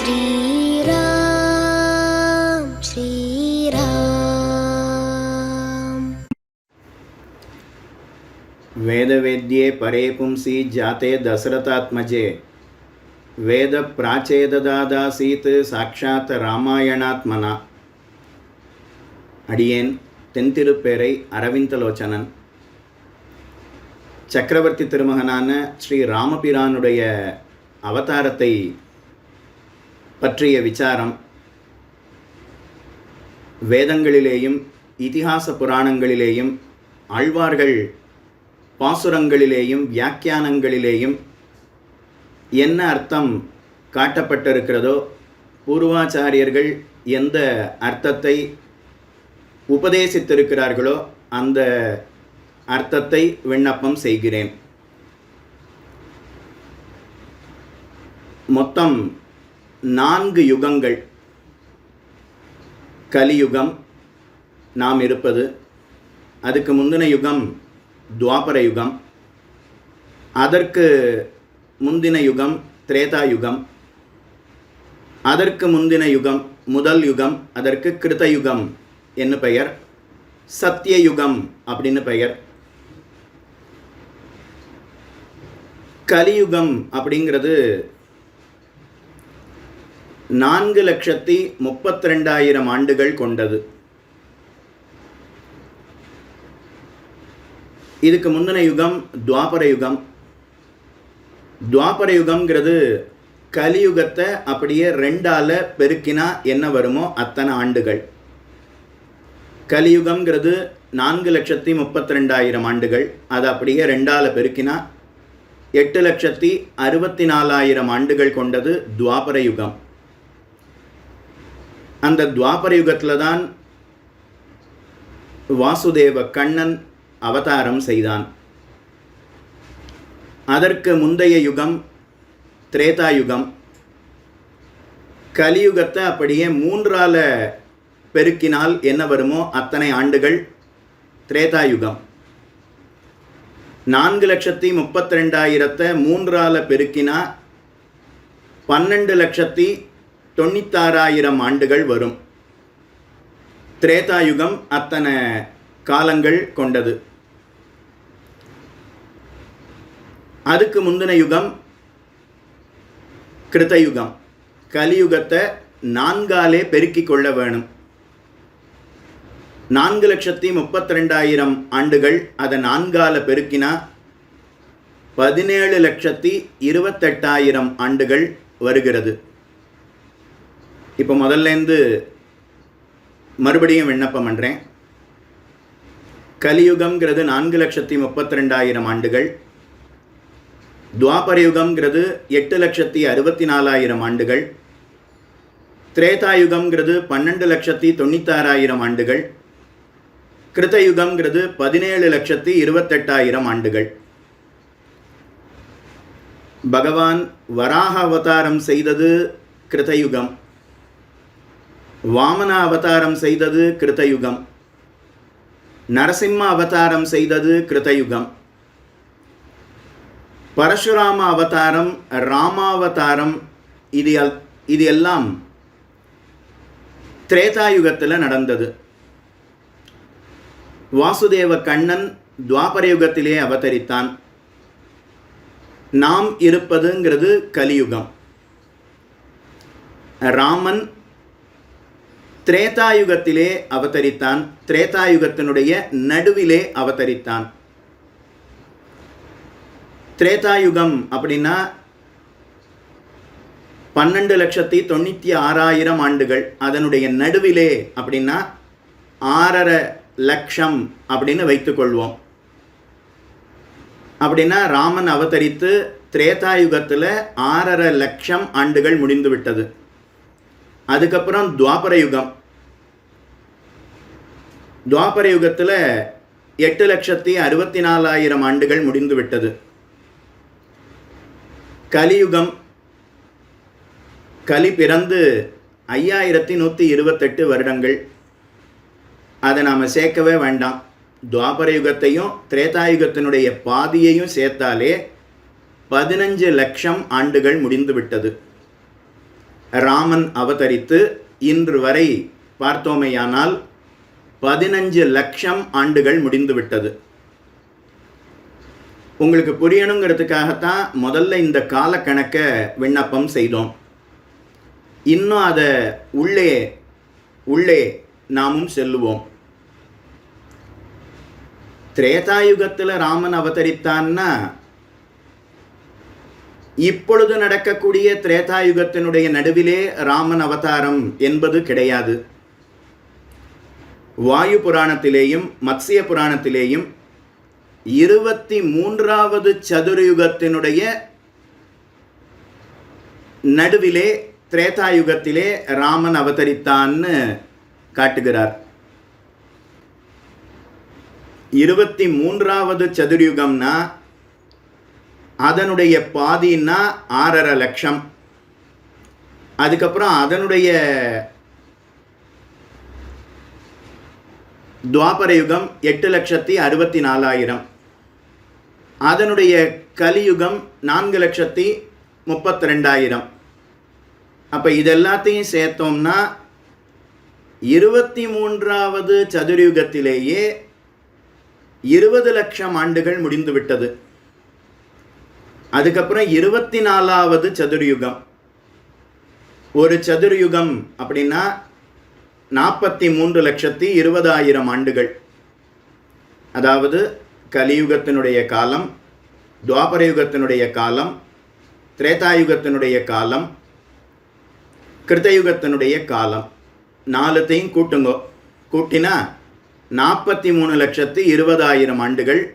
ஸ்ரீராம் ஸ்ரீராம். வேதவேத்யே பரே பும்சி ஜாத்தே தசரதாத்மஜே. வேத பிராச்சேததாதாசீத் சாட்சாத் ராமாயணாத்மனா. அடியேன் தென்திருப்பேரை அரவிந்தலோச்சனன். சக்கரவர்த்தி திருமகனான ஸ்ரீ ராமபிரானுடைய அவதாரத்தை பற்றிய விசாரம். வேதங்களிலேயும் இதிகாச புராணங்களிலேயும் ஆழ்வார்கள் பாசுரங்களிலேயும் வியாக்கியானங்களிலேயும் என்ன அர்த்தம் காட்டப்பட்டிருக்கிறதோ பூர்வாச்சாரியர்கள் எந்த அர்த்தத்தை உபதேசித்திருக்கிறார்களோ அந்த அர்த்தத்தை விண்ணப்பம் செய்கிறேன். மொத்தம் நான்கு யுகங்கள். கலியுகம் நாம் இருப்பது. அதுக்கு முந்தின யுகம் துவாபர யுகம். அதற்கு முந்தின யுகம் திரேதா யுகம். அதற்கு முந்தின யுகம் முதல் யுகம் அதற்கு கிருத யுகம் என்ன பெயர். சத்தியயுகம் அப்படின்னு பெயர். கலியுகம் அப்படிங்கிறது நான்கு லட்சத்தி முப்பத்தி ரெண்டாயிரம் ஆண்டுகள் கொண்டது. இதுக்கு முந்தின யுகம் துவாபர யுகம். துவாபர யுகம்ங்கிறது கலியுகத்தை அப்படியே ரெண்டால பெருக்கினா என்ன வருமோ அத்தனை ஆண்டுகள். கலியுகம்ங்கிறது நான்கு லட்சத்தி முப்பத்தி ரெண்டாயிரம் ஆண்டுகள். அது அப்படியே ரெண்டால பெருக்கினா எட்டு லட்சத்தி அறுபத்தி நாலாயிரம் ஆண்டுகள் கொண்டது துவாபர யுகம். அந்த துவாபர யுகத்தில் தான் வாசுதேவ கண்ணன் அவதாரம் செய்தான். அதற்கு முந்தைய யுகம் திரேதா யுகம் கலியுகத்தை அப்படியே மூன்றால பெருக்கினால் என்ன வருமோ அத்தனை ஆண்டுகள் திரேதா யுகம் நான்கு லட்சத்தி முப்பத்தி ரெண்டாயிரத்தை மூன்றால பெருக்கினா பன்னெண்டு லட்சத்தி தொண்ணூத்தாறாயிரம் ஆண்டுகள் வரும். திரேதா யுகம் அத்தனை காலங்கள் கொண்டது. அதுக்கு முந்தின யுகம் கிருத்தயுகம். கலியுகத்தை நான்காலே பெருக்கிக் கொள்ள வேணும். நான்கு லட்சத்தி முப்பத்தி ரெண்டாயிரம் ஆண்டுகள் அதை நான்கால பெருக்கினா பதினேழு லட்சத்தி இருபத்தெட்டாயிரம் ஆண்டுகள் வருகிறது. இப்போ முதல்லேருந்து மறுபடியும் விண்ணப்பம் பண்ணுறேன் கலியுகம்ங்கிறது நான்கு லட்சத்தி முப்பத்தி ரெண்டாயிரம் ஆண்டுகள். துவாபரயுகம்ங்கிறது எட்டு லட்சத்தி அறுபத்தி நாலாயிரம் ஆண்டுகள். திரேதாயுகம்ங்கிறது பன்னெண்டு லட்சத்தி தொண்ணூத்தாறாயிரம் ஆண்டுகள். கிருத்தயுகம்ங்கிறது பதினேழு லட்சத்தி இருபத்தெட்டாயிரம் ஆண்டுகள். பகவான் வராக அவதாரம் செய்தது கிருதயுகம் வாமன அவதாரம் செய்தது கிருத்தயுகம். நரசிம்ம அவதாரம் செய்தது கிருத்தயுகம். பரசுராம அவதாரம் ராமாவதாரம் இது எல் இது எல்லாம் திரேதாயுகத்தில் நடந்தது. வாசுதேவ கண்ணன் துவாபரயுகத்திலே அவதரித்தான். நாம் இருப்பதுங்கிறது கலியுகம். ராமன் திரேதாயுகத்திலே அவதரித்தான். திரேதாயுகத்தினுடைய நடுவிலே அவதரித்தான். திரேதாயுகம் அப்படின்னா பன்னெண்டு லட்சத்தி தொண்ணூற்றி ஆறாயிரம் ஆண்டுகள். அதனுடைய நடுவிலே அப்படின்னா ஆறரை லட்சம் அப்படின்னு வைத்துக்கொள்வோம். அப்படின்னா ராமன் அவதரித்து திரேதாயுகத்தில் ஆறரை லட்சம் ஆண்டுகள் முடிந்து விட்டது அதுக்கப்புறம் துவாபர யுகம். துவாபர யுகத்தில் எட்டு லட்சத்தி அறுபத்தி நாலாயிரம் ஆண்டுகள் முடிந்து விட்டது. கலியுகம் கலி பிறந்து ஐயாயிரத்தி நூற்றி இருபத்தெட்டு வருடங்கள். அதை நாம் சேர்க்கவே வேண்டாம். துவாபர யுகத்தையும் திரேதாயுகத்தினுடைய பாதியையும் சேர்த்தாலே பதினஞ்சு லட்சம் ஆண்டுகள் முடிந்து விட்டது. ராமன் அவதரித்து இன்று வரை பார்த்தோமேயானால் பதினஞ்சு லட்சம் ஆண்டுகள் முடிந்துவிட்டது. உங்களுக்கு புரியணுங்கிறதுக்காகத்தான் முதல்ல இந்த காலக்கணக்கை விண்ணப்பம் செய்தோம். இன்னும் அதை உள்ளே உள்ளே நாமும் செல்லுவோம். திரேதாயுகத்தில் ராமன் அவதரித்தான்னா இப்பொழுது நடக்கக்கூடிய திரேதாயுகத்தினுடைய நடுவிலே ராமன் அவதாரம் என்பது கிடையாது. வாயு புராணத்திலேயும் மத்சிய புராணத்திலேயும் இருபத்தி மூன்றாவது சதுரயுகத்தினுடைய நடுவிலே திரேதாயுகத்திலே ராமன் அவதரித்தான்னு காட்டுகிறார். இருபத்தி மூன்றாவது சதுர்யுகம்னா அதனுடைய பாதின்னா ஆறரை லட்சம். அதுக்கப்புறம் அதனுடைய துவாபர யுகம் எட்டு லட்சத்தி அறுபத்தி நாலாயிரம். அதனுடைய கலியுகம் நான்கு லட்சத்தி முப்பத்தி ரெண்டாயிரம் அப்போ இதெல்லாத்தையும் சேர்த்தோம்னா இருபத்தி மூன்றாவது சதுர்யுகத்திலேயே இருபது லட்சம் ஆண்டுகள் முடிந்துவிட்டது அதுக்கப்புறம் இருபத்தி நாலாவது சதுர்யுகம். ஒரு சதுர்யுகம் அப்படின்னா நாற்பத்தி மூன்று லட்சத்தி இருபதாயிரம் ஆண்டுகள். அதாவது கலியுகத்தினுடைய காலம் துவாபர யுகத்தினுடைய காலம் திரேதாயுகத்தினுடைய காலம் கிருத்தயுகத்தினுடைய காலம். நாலுத்தையும் கூட்டுங்கோ. கூட்டினா நாற்பத்தி மூணு லட்சத்து இருபதாயிரம் ஆண்டுகள்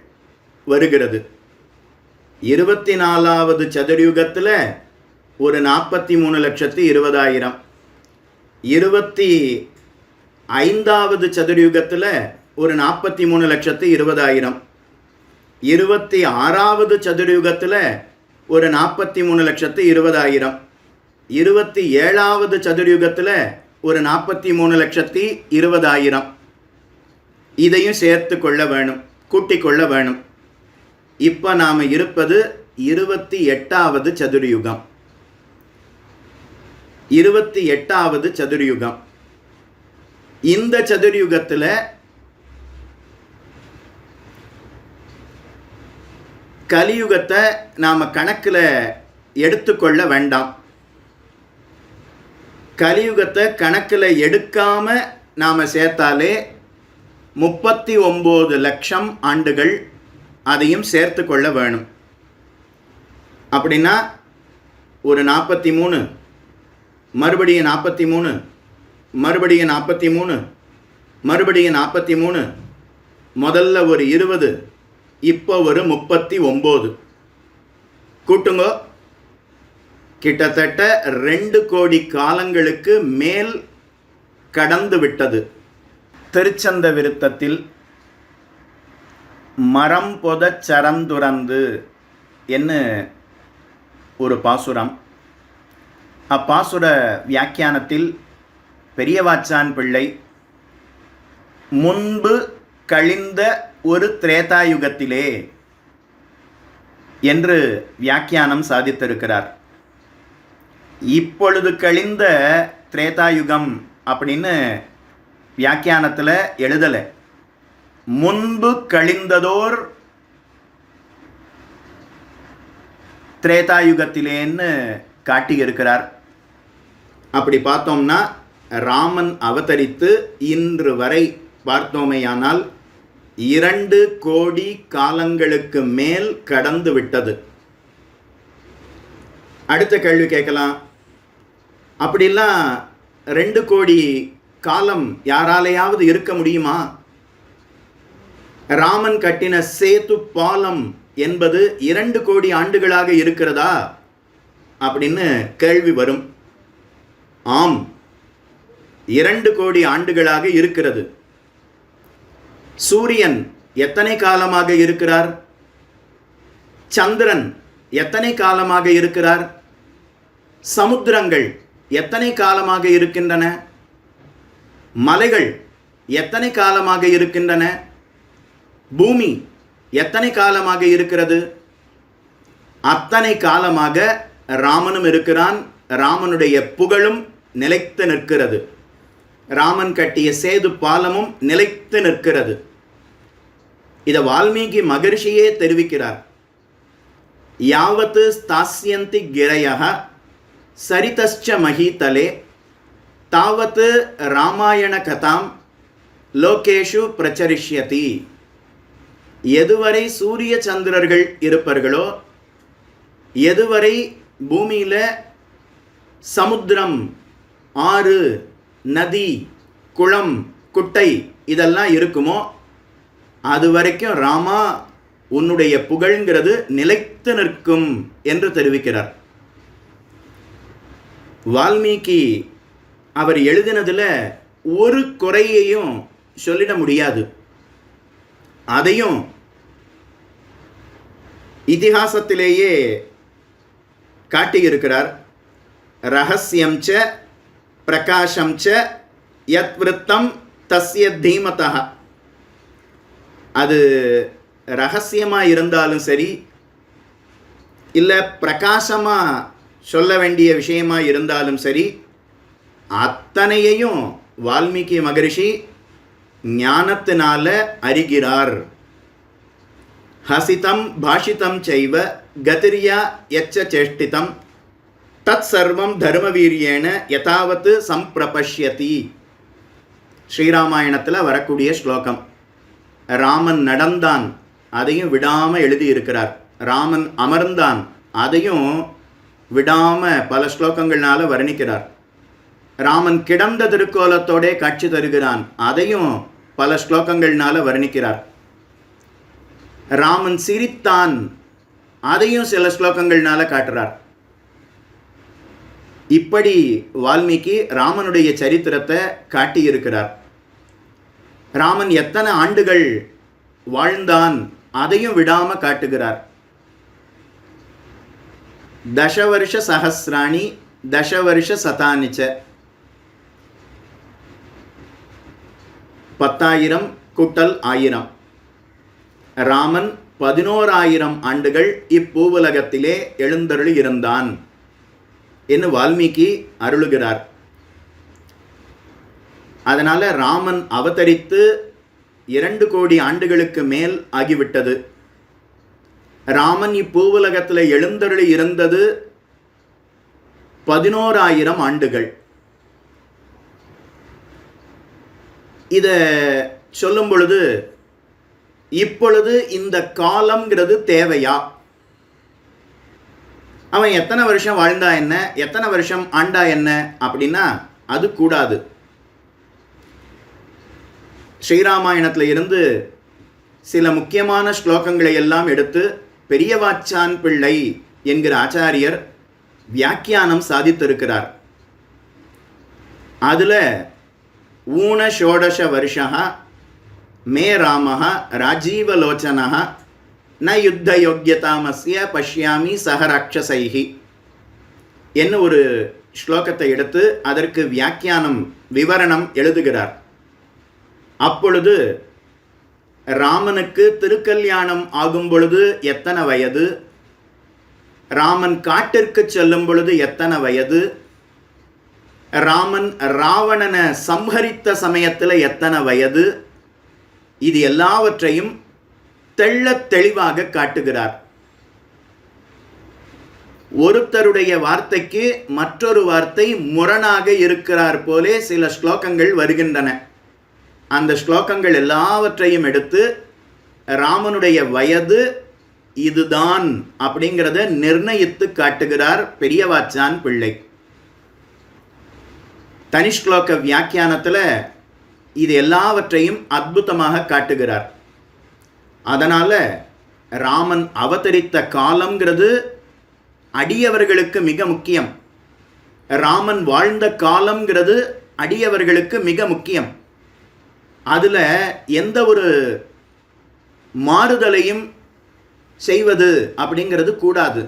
வருகிறது. இருபத்தி நாலாவது சதுர்யுகத்தில் ஒரு நாற்பத்தி மூணு லட்சத்து இருபதாயிரம். இருபத்தி ஐந்தாவது சதுர்யுகத்தில் ஒரு நாற்பத்தி மூணு லட்சத்து இருபதாயிரம். இருபத்தி ஆறாவது சதுர்யுகத்தில் ஒரு நாற்பத்தி மூணு லட்சத்து இருபதாயிரம். இருபத்தி ஏழாவது சதுர்யுகத்தில் ஒரு நாற்பத்தி மூணு லட்சத்தி இருபதாயிரம். இதையும் சேர்த்து கொள்ள வேணும் கூட்டிக் கொள்ள வேணும். இப்போ நாம் இருப்பது இருபத்தி எட்டாவது சதுர்யுகம். இருபத்தி எட்டாவது சதுர்யுகம். இந்த சதுர்யுகத்தில் கலியுகத்தை நாம் கணக்கில் எடுத்துக்கொள்ள வேண்டாம். கலியுகத்தை கணக்கில் எடுக்காமல் நாம் சேர்த்தாலே முப்பத்தி ஒம்பது லட்சம் ஆண்டுகள் அதையும் சேர்த்து கொள்ள வேணும். அப்படின்னா ஒரு நாற்பத்தி மூணு மறுபடியும் நாற்பத்தி மூணு மறுபடியும் நாற்பத்தி மூணு மறுபடியும் நாற்பத்தி மூணு முதல்ல ஒரு இருபது இப்போ ஒரு முப்பத்தி ஒம்பது கூட்டுங்கோ. கிட்டத்தட்ட ரெண்டு கோடி காலங்களுக்கு மேல் கடந்து விட்டது. திருச்சந்த விருத்தத்தில் மரம் பொதச் சரந்துறந்து என்ன ஒரு பாசுரம். அப்பாசுர வியாக்கியானத்தில் பெரியவாச்சான் பிள்ளை. முன்பு கழிந்த ஒரு திரேதாயுகத்திலே என்று வியாக்கியானம் சாதித்திருக்கிறார். இப்பொழுது கழிந்த திரேதாயுகம் அப்படின்னு வியாக்கியானத்தில் எழுதலை. முன்பு கழிந்ததோர் திரேதாயுகத்திலேன்னு காட்டியிருக்கிறார். அப்படி பார்த்தோம்னா ராமன் அவதரித்து இன்று வரை பார்த்தோமேயானால் இரண்டு கோடி காலங்களுக்கு மேல் கடந்து விட்டது. அடுத்த கேள்வி கேட்கலாம். அப்படிலாம் ரெண்டு கோடி காலம் யாராலையாவது இருக்க முடியுமா? ராமன் கட்டின சேத்து பாலம் என்பது இரண்டு கோடி ஆண்டுகளாக இருக்கிறதா? அப்படின்னு கேள்வி வரும். ஆம். இரண்டு கோடி ஆண்டுகளாக இருக்கிறது. சூரியன் எத்தனை காலமாக இருக்கிறார்? சந்திரன் எத்தனை காலமாக இருக்கிறார்? சமுத்திரங்கள் எத்தனை காலமாக இருக்கின்றன? மலைகள் எத்தனை காலமாக இருக்கின்றன? பூமி எத்தனை காலமாக இருக்கிறது? அத்தனை காலமாக ராமனும் இருக்கிறான். ராமனுடைய புகழும் நிலைத்து நிற்கிறது. ராமன் கட்டிய சேது பாலமும் நிலைத்து நிற்கிறது. இதை வால்மீகி மகர்ஷியே தெரிவிக்கிறார். யாவத்து ஸ்தாஸ்யந்தி கிரயः சரிதஸ்ச மகீதலே தாவத்து ராமாயண கதாம் லோகேஷு பிரச்சரிஷ்யதி. எதுவரை சூரிய சந்திரர்கள் இருப்பார்களோ எதுவரை பூமியில் சமுத்திரம் ஆறு நதி குளம் குட்டை இதெல்லாம் இருக்குமோ அது வரைக்கும் ராமா உன்னுடைய புகழ்ங்கிறது நிலைத்து நிற்கும் என்று தெரிவிக்கிறார். வால்மீகி அவர் எழுதினதில் ஒரு குறையையும் சொல்லிட முடியாது. அதையும் இதிகாசத்திலேயே காட்டியிருக்கிறார். ரகசியம் ச பிரகாஷம் ச யத் விருத்தம் தஸ்ய தீமதா அது ரகசியமாக இருந்தாலும் சரி இல்லை பிரகாசமாக சொல்ல வேண்டிய விஷயமா இருந்தாலும் சரி அத்தனையையும் வால்மீகி மகரிஷி ஞானத்தினால அறிகிறார். ஹசிதம் பாஷிதம் செய்வ கதிரியா எச்ச சேஷ்டிதம். தத் சர்வம் தர்மவீரியேன யதாவத்து சம்பிரபஷ்யதி. ஸ்ரீராமாயணத்தில் வரக்கூடிய ஸ்லோகம். ராமன் நடந்தான் அதையும் விடாமல் எழுதியிருக்கிறார். ராமன் அமர்ந்தான் அதையும் விடாமல் பல ஸ்லோகங்கள்னால வர்ணிக்கிறார். ராமன் கிடந்த திருக்கோலத்தோடே காட்சி தருகிறான் அதையும் பல ஸ்லோகங்கள்னால வர்ணிக்கிறார். ராமன் சிரித்தான் அதையும் சில ஸ்லோகங்கள்னால காட்டுறார். இப்படி வால்மீகி ராமனுடைய சரித்திரத்தை காட்டியிருக்கிறார். ராமன் எத்தனை ஆண்டுகள் வாழ்ந்தான் அதையும் விடாம காட்டுகிறார். தசவருஷ சஹசிராணி தசவருஷ சதானிச்ச. பத்தாயிரம் கூட்டல் ஆயிரம். ராமன் பதினோராயிரம் ஆண்டுகள் இப்பூவுலகத்திலே எழுந்தருளி இருந்தான் என்று வால்மீகி அருளுகிறார். அதனால் ராமன் அவதரித்து இரண்டு கோடி ஆண்டுகளுக்கு மேல் ஆகிவிட்டது. ராமன் இப்பூவுலகத்தில் எழுந்தருளி இருந்தது பதினோராயிரம் ஆண்டுகள். இதை சொல்லும் பொழுது இப்பொழுது இந்த காலம்ங்கிறது தேவையா? அவன் எத்தனை வருஷம் வாழ்ந்தா என்ன? எத்தனை வருஷம் ஆண்டா என்ன? அப்படின்னா அது கூடாது. ஸ்ரீராமாயணத்தில் இருந்து சில முக்கியமான ஸ்லோகங்களை எல்லாம் எடுத்து பெரியவாச்சான் பிள்ளை என்கிற ஆச்சாரியர் வியாக்கியானம் சாதித்திருக்கிறார். அதில் ஊன ஷோடச வருஷா மே ராமः ராஜீவலோச்சனः ந யுத்த யோக்கியதாமஸ்ய பஷ்யாமி சக ராட்சசைஹி என்ன ஒரு ஸ்லோகத்தை எடுத்து அதற்கு வியாக்கியானம் விவரணம் எழுதுகிறார் அப்பொழுது ராமனுக்கு திருக்கல்யாணம் ஆகும் பொழுது எத்தனை வயது ராமன் காட்டிற்கு செல்லும் பொழுது எத்தனை வயது ராமன் ராவணனை சம்ஹரித்த சமயத்தில் எத்தனை வயது இது எல்லாவற்றையும் தெள்ளத் தெளிவாக காட்டுகிறார். ஒருத்தருடைய வார்த்தைக்கு மற்றொரு வார்த்தை முரணாக இருக்கிறார் போலே சில ஸ்லோகங்கள் வருகின்றன. அந்த ஸ்லோகங்கள் எல்லாவற்றையும் எடுத்து ராமனுடைய வயது இதுதான் அப்படிங்கிறத நிர்ணயித்து காட்டுகிறார் பெரியவாச்சான் பிள்ளை. தனி ஸ்லோக வியாக்கியானத்தில் இது எல்லாவற்றையும் அற்புதமாக காட்டுகிறார். அதனால் ராமன் அவதரித்த காலம்ங்கிறது அடியவர்களுக்கு மிக முக்கியம். ராமன் வாழ்ந்த காலங்கிறது அடியவர்களுக்கு மிக முக்கியம். அதில் எந்த ஒரு மாறுதலையும் செய்வது அப்படிங்கிறது கூடாது.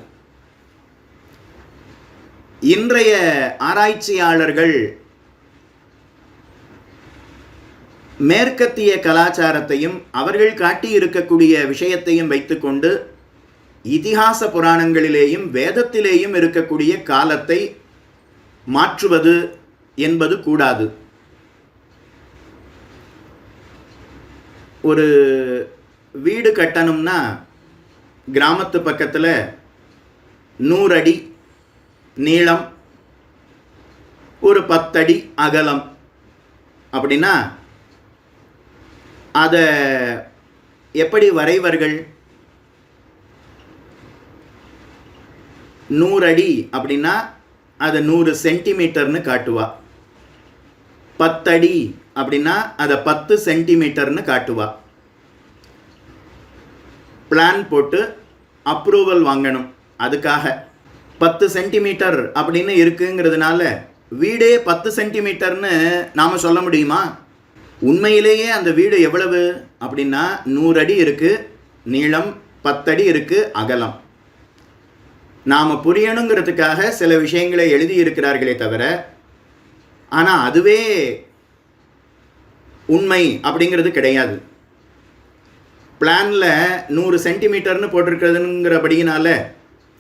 இன்றைய ஆராய்ச்சியாளர்கள் மேற்கத்திய கலாச்சாரத்தையும் அவர்கள் காட்டியிருக்கக்கூடிய விஷயத்தையும் வைத்துக்கொண்டு இதிகாச புராணங்களிலேயும் வேதத்திலேயும் இருக்கக்கூடிய காலத்தை மாற்றுவது என்பது கூடாது. ஒரு வீடு கட்டணும்னா கிராமத்து பக்கத்தில் நூறடி நீளம் ஒரு பத்தடி அகலம் அப்படின்னா அதை எப்படி வரைவர்கள்? நூறடி அப்படின்னா அதை நூறு சென்டிமீட்டர்னு காட்டுவா. பத்தடி அப்படின்னா அதை பத்து சென்டிமீட்டர்னு காட்டுவா. பிளான் போட்டு அப்ரூவல் வாங்கணும். அதுக்காக பத்து சென்டிமீட்டர் அப்படின்னு இருக்குங்கிறதுனால வீடே பத்து சென்டிமீட்டர்னு நாம் சொல்ல முடியுமா? உண்மையிலேயே அந்த வீடு எவ்வளவு? அப்படின்னா நூறு அடி இருக்குது நீளம் பத்தடி இருக்குது அகலம். நாம் புரியணுங்கிறதுக்காக சில விஷயங்களை எழுதியிருக்கிறார்களே தவிர ஆனால் அதுவே உண்மை அப்படிங்கிறது கிடையாது. பிளானில் நூறு சென்டிமீட்டர்னு போட்டிருக்கிறதுங்கிறபடியினால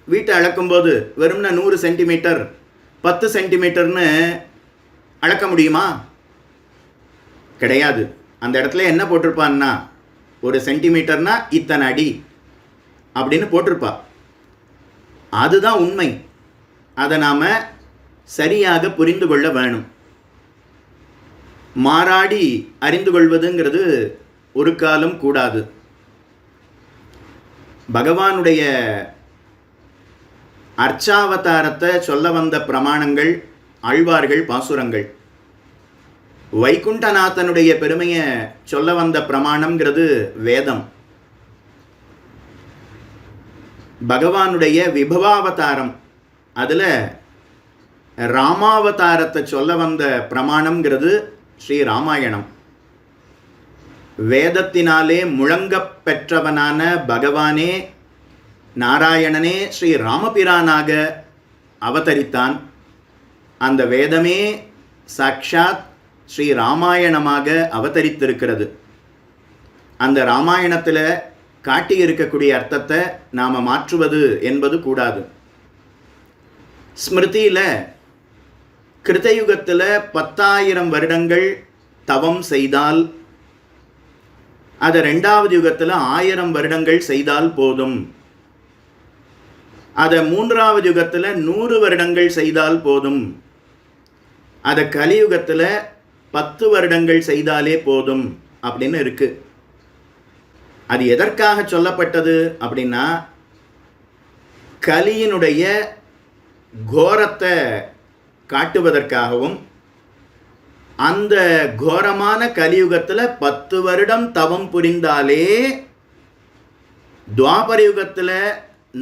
வீட்டை அளக்கும்போது வெறும்னா நூறு சென்டிமீட்டர் பத்து சென்டிமீட்டர்னு அளக்க முடியுமா? கிடையாது. அந்த இடத்துல என்ன போட்டிருப்பான்னா ஒரு சென்டிமீட்டர்னா இத்தனை அடி அப்படின்னு போட்டிருப்பா. அதுதான் உண்மை. அதை நாம் சரியாக புரிந்து கொள்ள வேணும். மாறாடி அறிந்து கொள்வதுங்கிறது ஒரு காலம் கூடாது. பகவானுடைய அர்ச்சாவதாரத்தை சொல்ல வந்த பிரமாணங்கள் ஆழ்வார்கள் பாசுரங்கள். வைகுண்டநாதனுடைய பெருமையை சொல்ல வந்த பிரமாணம்ங்கிறது வேதம். பகவானுடைய விபவாவதாரம். அதில் ராமாவதாரத்தை சொல்ல வந்த பிரமாணம்ங்கிறது ஸ்ரீ ராமாயணம். வேதத்தினாலே முழங்கப் பெற்றவனான பகவானே நாராயணனே ஸ்ரீ ராமபிரானாக அவதரித்தான். அந்த வேதமே சாக்ஷாத் ஸ்ரீ ராமாயணமாக அவதரித்திருக்கிறது. அந்த ராமாயணத்தில் காட்டியிருக்கக்கூடிய அர்த்தத்தை நாம் மாற்றுவது என்பது கூடாது. ஸ்மிருதியில் கிருத்தயுகத்தில் பத்தாயிரம் வருடங்கள் தவம் செய்தால் அதை ரெண்டாவது யுகத்தில் ஆயிரம் வருடங்கள் செய்தால் போதும். அதை மூன்றாவது யுகத்தில் நூறு வருடங்கள் செய்தால் போதும். அதை கலியுகத்தில் பத்து வருடங்கள் செய்தாலே போதும் அப்படின்னு இருக்கு. அது எதற்காக சொல்லப்பட்டது அப்படின்னா கலியினுடைய கோரத்தை காட்டுவதற்காகவும் அந்த கோரமான கலியுகத்தில் பத்து வருடம் தவம் புரிந்தாலே துவாபர யுகத்தில்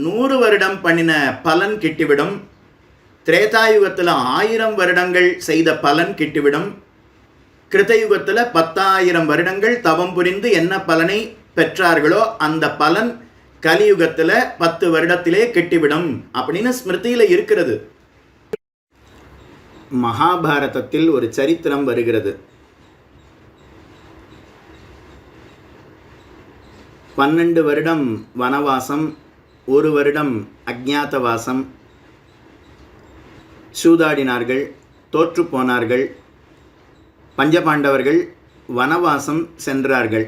நூறு வருடம் பண்ணின பலன் கிட்டிவிடும். திரேதாயுகத்தில் ஆயிரம் வருடங்கள் செய்த பலன் கிட்டிவிடும். கிருதயுகத்தில் பத்தாயிரம் வருடங்கள் தவம் புரிந்து என்ன பலனை பெற்றார்களோ அந்த பலன் கலியுகத்தில் பத்து வருடத்திலே கெட்டிவிடும் அப்படின்னு ஸ்மிருதியில் இருக்கிறது. மகாபாரதத்தில் ஒரு சரித்திரம் வருகிறது. பன்னெண்டு வருடம் வனவாசம் ஒரு வருடம் அஜ்ஞாதவாசம். சூதாடினார்கள் தோற்று போனார்கள். பஞ்சபாண்டவர்கள் வனவாசம் சென்றார்கள்.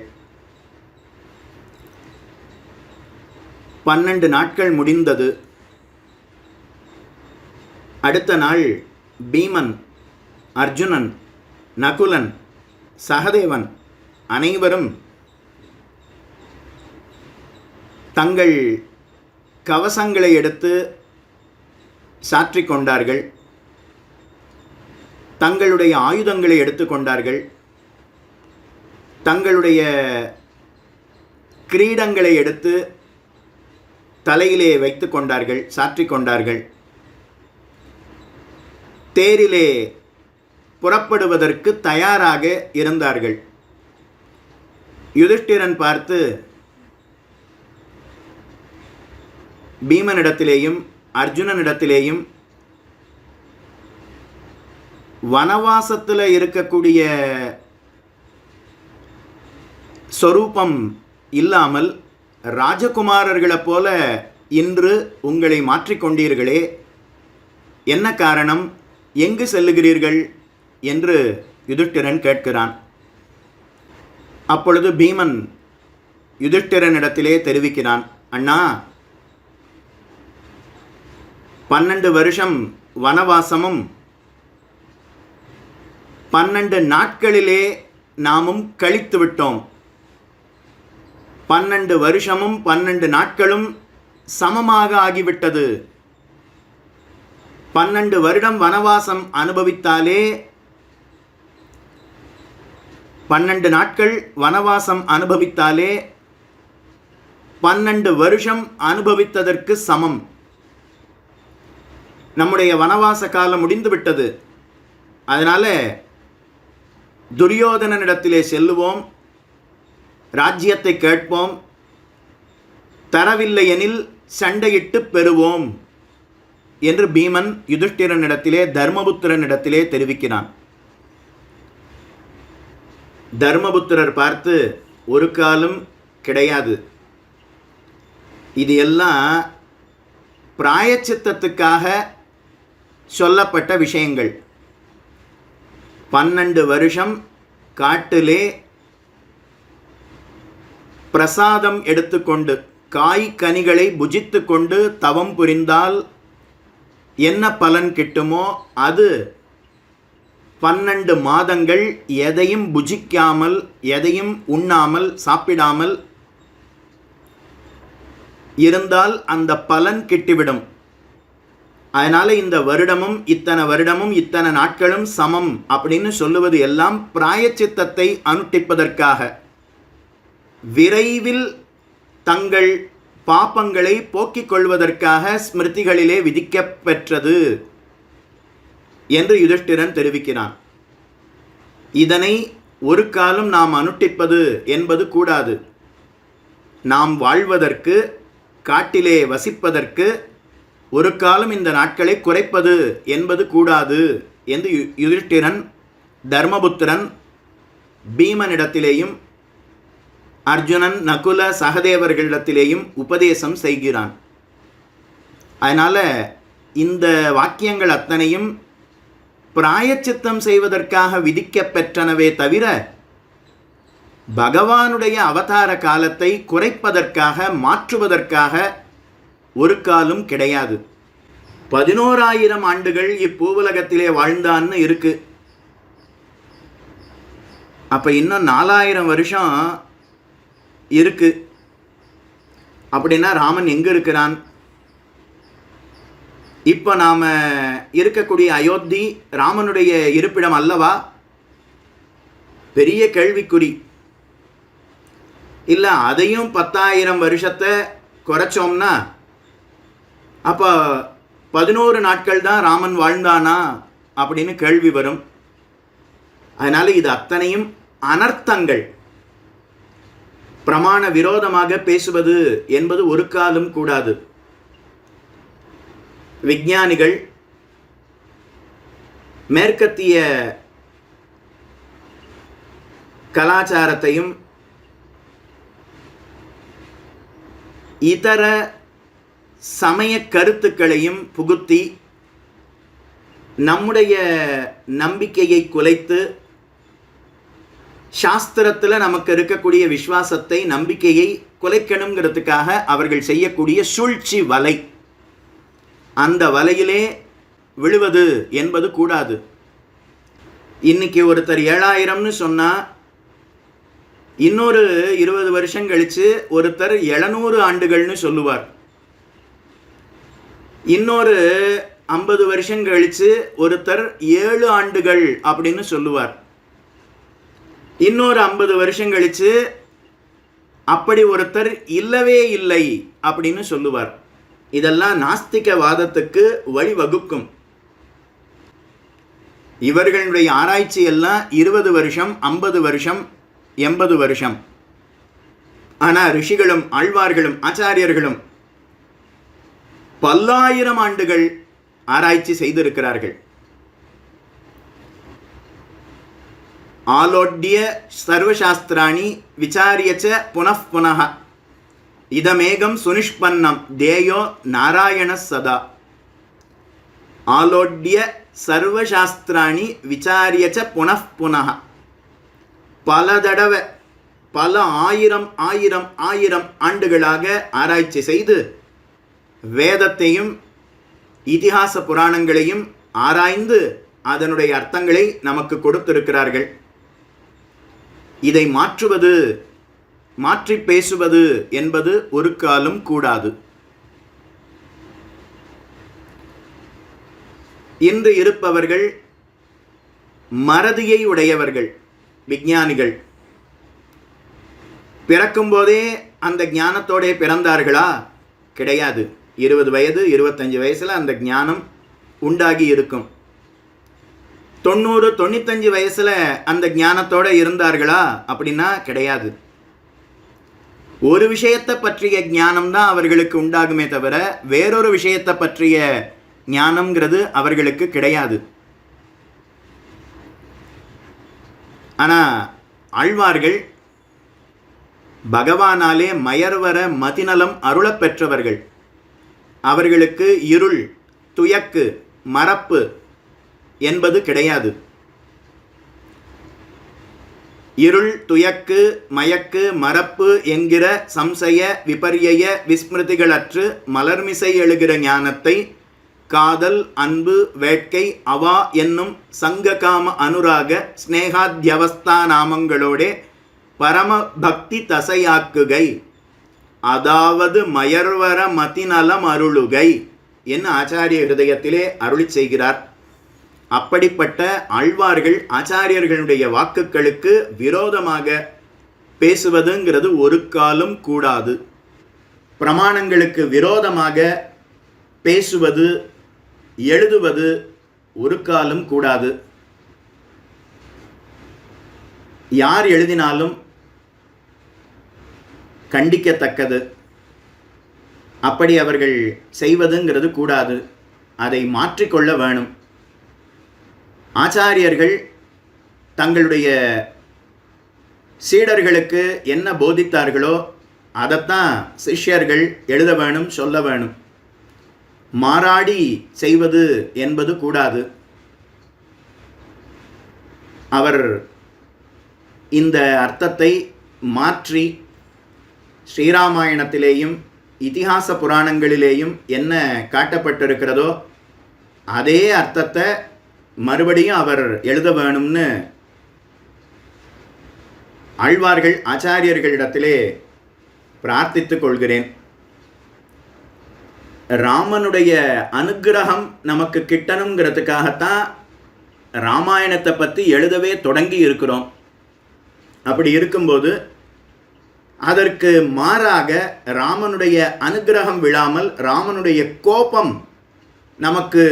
பன்னெண்டு நாட்கள் முடிந்தது. அடுத்த நாள் பீமன் அர்ஜுனன் நகுலன் சகதேவன் அனைவரும் தங்கள் கவசங்களை எடுத்து சாற்றிக்கொண்டார்கள் தங்களுடைய ஆயுதங்களை எடுத்துக்கொண்டார்கள் தங்களுடைய கிரீடங்களை எடுத்து தலையிலே வைத்து கொண்டார்கள் சாற்றிக் கொண்டார்கள். தேரிலே புறப்படுவதற்கு தயாராக இருந்தார்கள். யுதிஷ்டிரன் பார்த்து பீமனிடத்திலேயும் அர்ஜுனனிடத்திலேயும் வனவாசத்தில் இருக்கக்கூடிய சொரூபம் இல்லாமல் ராஜகுமாரர்களைப் போல இன்று உங்களை மாற்றிக்கொண்டீர்களே என்ன காரணம்? எங்கு செல்லுகிறீர்கள்? என்று யுதிஷ்டிரன் கேட்கிறான். அப்பொழுது பீமன் யுதிஷ்டிரனிடத்திலே தெரிவிக்கிறான் அண்ணா பன்னெண்டு வருஷம் வனவாசமும் பன்னெண்டு நாட்களிலே நாமும் கழித்து விட்டோம். பன்னெண்டு வருஷமும் பன்னெண்டு நாட்களும் சமமாக ஆகிவிட்டது. பன்னெண்டு வருடம் வனவாசம் அனுபவித்தாலே பன்னெண்டு நாட்கள் வனவாசம் அனுபவித்தாலே பன்னெண்டு வருஷம் அனுபவித்ததற்கு சமம். நம்முடைய வனவாச காலம் முடிந்து விட்டது அதனால் துரியோதனனிடத்திலே செல்லுவோம் ராஜ்யத்தை கேட்போம் தரவில்லையெனில் சண்டையிட்டு பெறுவோம் என்று பீமன் யுதிஷ்டிரனிடத்திலே தர்மபுத்திரனிடத்திலே தெரிவிக்கிறான். தர்மபுத்திரர் பார்த்து ஒரு காலம் கிடையாது. இது எல்லாம் பிராயச்சித்தத்துக்காக சொல்லப்பட்ட விஷயங்கள். பன்னெண்டு வருஷம் காட்டிலே பிரசாதம் எடுத்துக்கொண்டு காய் கனிகளை புஜித்து கொண்டு தவம் புரிந்தால் என்ன பலன் கிட்டுமோ அது பன்னெண்டு மாதங்கள் எதையும் புஜிக்காமல் எதையும் உண்ணாமல் சாப்பிடாமல் இருந்தால் அந்த பலன் கிட்டிவிடும். அதனால் இந்த வருடமும் இத்தனை வருடமும் இத்தனை நாட்களும் சமம் அப்படின்னு சொல்லுவது எல்லாம் பிராயச்சித்தத்தை அனுட்டிப்பதற்காக. விரைவில் தங்கள் பாப்பங்களை போக்கிக் கொள்வதற்காக ஸ்மிருதிகளிலே விதிக்கப்பெற்றது என்று யுதிஷ்டிரன் தெரிவிக்கிறான். இதனை ஒரு காலம் நாம் அனுட்டிப்பது என்பது கூடாது. நாம் வாழ்வதற்கு காட்டிலே வசிப்பதற்கு ஒரு காலம் இந்த நாட்களை குறைப்பது என்பது கூடாது என்று யு- யுதிஷ்டிரன் தர்மபுத்திரன் பீமனிடத்திலேயும் அர்ஜுனன் நகுல சகதேவர்களிடத்திலேயும் உபதேசம் செய்கிறான். அதனால் இந்த வாக்கியங்கள் அத்தனையும் பிராயச்சித்தம் செய்வதற்காக விதிக்கப்பெற்றனவே தவிர பகவானுடைய அவதார காலத்தை குறைப்பதற்காக மாற்றுவதற்காக ஒரு காலும் கிடையாது. பதினோராயிரம் ஆண்டுகள் இப்பூவுலகத்திலே வாழ்ந்தான்னு இருக்கு. அப்போ இன்னும் நாலாயிரம் வருஷம் இருக்கு. அப்படின்னா ராமன் எங்கே இருக்கிறான்? இப்போ நாம் இருக்கக்கூடிய அயோத்தி ராமனுடைய இருப்பிடம் அல்லவா? பெரிய கேள்விக்குறி. இல்லை அதையும் பத்தாயிரம் வருஷத்தை குறைச்சோம்னா அப்போ பதினோரு நாட்கள் தான் ராமன் வாழ்ந்தானா அப்படின்னு கேள்வி வரும். அதனால் இது அத்தனையும் அனர்த்தங்கள். பிரமாண விரோதமாக பேசுவது என்பது ஒரு காலம் கூடாது. விஞ்ஞானிகள் மேற்கத்திய கலாச்சாரத்தையும் இதர சமய கருத்துக்களையும் புகுத்தி நம்முடைய நம்பிக்கையை குலைத்து சாஸ்திரத்தில் நமக்கு இருக்கக்கூடிய விசுவாசத்தை நம்பிக்கையை குலைக்கணுங்கிறதுக்காக அவர்கள் செய்யக்கூடிய சூழ்ச்சி வலை. அந்த வலையிலே விழுவது என்பது கூடாது. இன்னைக்கு ஒருத்தர் ஏழாயிரம்னு சொன்னால் இன்னொரு இருபது வருஷம் கழித்து ஒருத்தர் எழுநூறு ஆண்டுகள்னு சொல்லுவார். இன்னொரு ஐம்பது வருஷம் கழித்து ஒருத்தர் ஏழு ஆண்டுகள் அப்படின்னு சொல்லுவார். இன்னொரு ஐம்பது வருஷம் கழித்து அப்படி ஒருத்தர் இல்லவே இல்லை அப்படின்னு சொல்லுவார். இதெல்லாம் நாஸ்திகவாதத்துக்கு வழிவகுக்கும். இவர்களுடைய ஆராய்ச்சி எல்லாம் இருபது வருஷம் ஐம்பது வருஷம் எண்பது வருஷம். ஆனால் ரிஷிகளும் ஆழ்வார்களும் ஆச்சாரியர்களும் பல்லாயிரம் ஆண்டுகள் ஆராய்ச்சி செய்திருக்கிறார்கள். ஆலோட்ய சர்வசாஸ்திராணி விசாரியச்ச புனః புனः இதமேகம் சுனிஷ்பன்னம் தேயோ நாராயண சதா. ஆலோட்ய சர்வசாஸ்திராணி விசாரியச்ச புனః புனः பல தடவை பல ஆயிரம் ஆயிரம் ஆயிரம் ஆண்டுகளாக ஆராய்ச்சி செய்து வேதத்தையும் இதிகாச புராணங்களையும் ஆராய்ந்து அதனுடைய அர்த்தங்களை நமக்கு கொடுத்திருக்கிறார்கள். இதை மாற்றுவது மாற்றி பேசுவது என்பது ஒரு காலம் கூடாது. இன்று இருப்பவர்கள் மறதியை உடையவர்கள் விஞ்ஞானிகள். பிறக்கும்போதே அந்த ஞானத்தோடே பிறந்தார்களா? கிடையாது. இருபது வயது இருபத்தஞ்சு வயசில் அந்த ஞானம் உண்டாகி இருக்கும். தொண்ணூறு தொண்ணூத்தஞ்சு வயசில் அந்த ஞானத்தோட இருந்தார்களா? அப்படின்னா கிடையாது. ஒரு விஷயத்தை பற்றிய ஞானம் தான் அவர்களுக்கு உண்டாகுமே தவிர வேறொரு விஷயத்தை பற்றிய ஞானம்ங்கிறது அவர்களுக்கு கிடையாது. ஆனால் ஆழ்வார்கள் பகவானாலே மயர்வர மதிநலம் அருளப் பெற்றவர்கள். அவர்களுக்கு இருள் துயக்கு மறப்பு என்பது கிடையாது. இருள் துயக்கு மயக்கு மறப்பு என்கிற சம்சய விபரிய விஸ்மிருதிகளற்று மலர்மிசை எழுகிற ஞானத்தை காதல் அன்பு வேட்கை அவா என்னும் சங்ககாம அனுராக ஸ்னேகாத்யவஸ்தா நாமங்களோடே பரம பக்தி தசையாக்குகை. அதாவது மயர்வர மதிநலம் அருளுகை என்று ஆச்சாரிய ஹிருதயத்திலே அருளி செய்கிறார். அப்படிப்பட்ட ஆழ்வார்கள் ஆச்சாரியர்களுடைய வாக்குகளுக்கு விரோதமாக பேசுவதுங்கிறது ஒரு காலம் கூடாது. பிரமாணங்களுக்கு விரோதமாக பேசுவது எழுதுவது ஒரு காலம் கூடாது. யார் எழுதினாலும் கண்டிக்கத்தக்கது. அப்படி அவர்கள் செய்வதுங்கிறது கூடாது. அதை மாற்றிக்கொள்ள வேணும். ஆச்சாரியர்கள் தங்களுடைய சீடர்களுக்கு என்ன போதித்தார்களோ அதைத்தான் சிஷ்யர்கள் எழுத வேணும் சொல்ல வேணும். மாறாடி செய்வது என்பது கூடாது. அவர் இந்த அர்த்தத்தை மாற்றி ஸ்ரீராமாயணத்திலேயும் இதிகாச புராணங்களிலேயும் என்ன காட்டப்பட்டிருக்கிறதோ அதே அர்த்தத்தை மறுபடியும் அவர் எழுத வேணும்னு ஆழ்வார்கள் ஆச்சாரியர்களிடத்திலே பிரார்த்தித்துக் கொள்கிறேன். ராமனுடைய அனுக்கிரகம் நமக்கு கிட்டணுங்கிறதுக்காகத்தான் ராமாயணத்தை பற்றி எழுதவே தொடங்கி இருக்கிறோம். அப்படி இருக்கும்போது அதற்கு மாறாக ராமனுடைய அனுக்கிரகம் விழாமல் ராமனுடைய கோபம் நமக்கு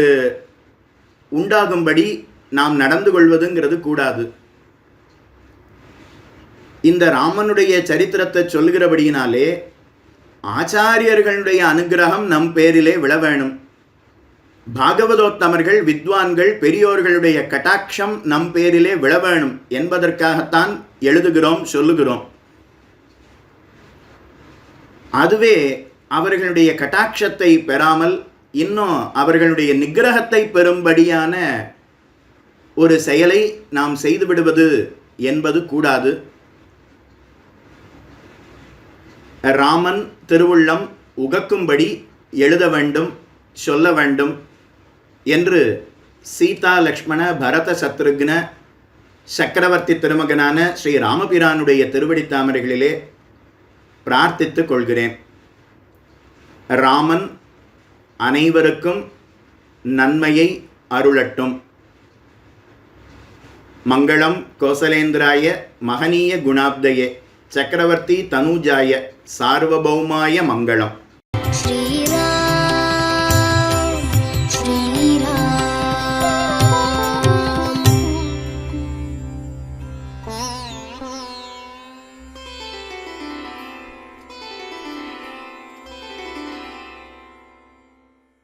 உண்டாகும்படி நாம் நடந்து கொள்வதுங்கிறது கூடாது. இந்த ராமனுடைய சரித்திரத்தை சொல்கிறபடியினாலே ஆச்சாரியர்களுடைய அனுக்கிரகம் நம் பேரிலே விழ வேணும். பாகவதோத்தமர்கள் வித்வான்கள் பெரியோர்களுடைய கட்டாட்சம் நம் பேரிலே விழ வேணும் என்பதற்காகத்தான் எழுதுகிறோம் சொல்லுகிறோம். அதுவே அவர்களுடைய கட்டாட்சத்தை பெறாமல் இன்னும் அவர்களுடைய நிகிரகத்தை பெறும்படியான ஒரு செயலை நாம் செய்துவிடுவது என்பது கூடாது. ராமன் திருவுள்ளம் உகக்கும்படி எழுத வேண்டும் சொல்ல வேண்டும் என்று சீதா லக்ஷ்மண பரத சத்ருக்ன சக்கரவர்த்தி திருமகனான ஸ்ரீ ராமபிரானுடைய திருவடி தாமரைகளிலே பிரார்த்தித்துக் கொள்கிறேன் ராமன் அனைவருக்கும் நன்மையை அருளட்டும். மங்களம் கோசலேந்திராய மகனீய குணாப்தயே சக்கரவர்த்தி தனுஜாய சார்வபௌமாய மங்களம். ஸ்ரீ